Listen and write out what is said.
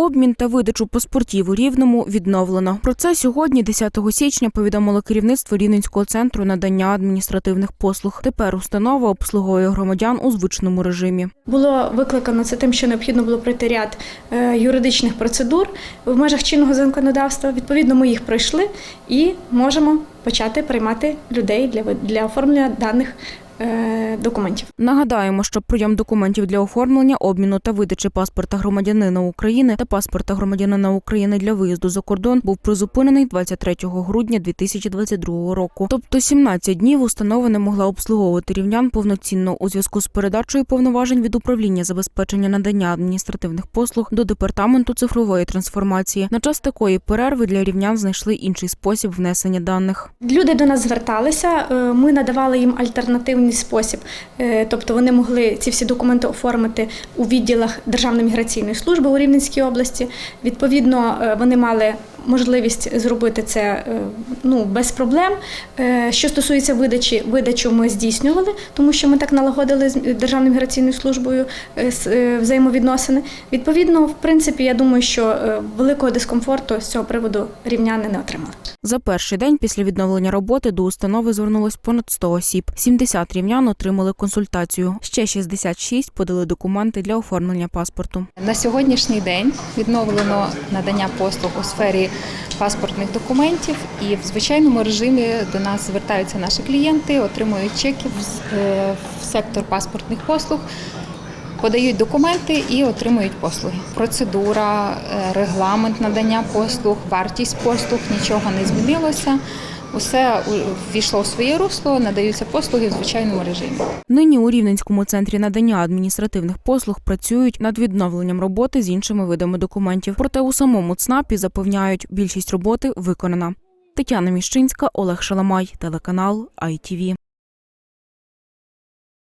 Обмін та видачу паспортів у Рівному відновлено. Про це сьогодні, 10 січня, повідомило керівництво Рівненського центру надання адміністративних послуг. Тепер установа обслуговує громадян у звичному режимі. Було викликано це тим, що необхідно було пройти ряд е, юридичних процедур в межах чинного законодавства. Відповідно, ми їх пройшли і можемо почати приймати людей для для оформлення даних документів. Нагадаємо, що прийом документів для оформлення, обміну та видачі паспорта громадянина України та паспорта громадянина України для виїзду за кордон був призупинений 23 грудня 2022 року. Тобто 17 днів установа не могла обслуговувати рівнян повноцінно у зв'язку з передачею повноважень від управління забезпечення надання адміністративних послуг до департаменту цифрової трансформації. На час такої перерви для рівнян знайшли інший спосіб внесення даних. Люди до нас зверталися, е, ми надавали їм альтернативний спосіб, Е, тобто вони могли ці всі документи оформити у відділах Державної міграційної служби у Рівненській області. Відповідно, е, вони мали можливість зробити це е, ну, без проблем. Що стосується видачі, видачу ми здійснювали, тому що ми так налагодили з Державною міграційною службою взаємовідносини. Відповідно, в принципі, я думаю, що великого дискомфорту з цього приводу рівняни не отримали. За перший день після відновлення роботи до установи звернулось понад 100 осіб. 70 рівнян отримали консультацію. Ще 66 подали документи для оформлення паспорту. На сьогоднішній день відновлено надання послуг у сфері паспортних документів, і в звичайному режимі до нас звертаються наші клієнти, отримують чеки в, е, сектор паспортних послуг, подають документи і отримують послуги. Процедура, е, регламент надання послуг, вартість послуг нічого не змінилося. Усе ввійшло в своє русло, надаються послуги в звичайному режимі. Нині у Рівненському центрі надання адміністративних послуг працюють над відновленням роботи з іншими видами документів. Проте у самому ЦНАПі запевняють, більшість роботи виконана. Тетяна Міщинська, Олег Шаламай, телеканал ITV.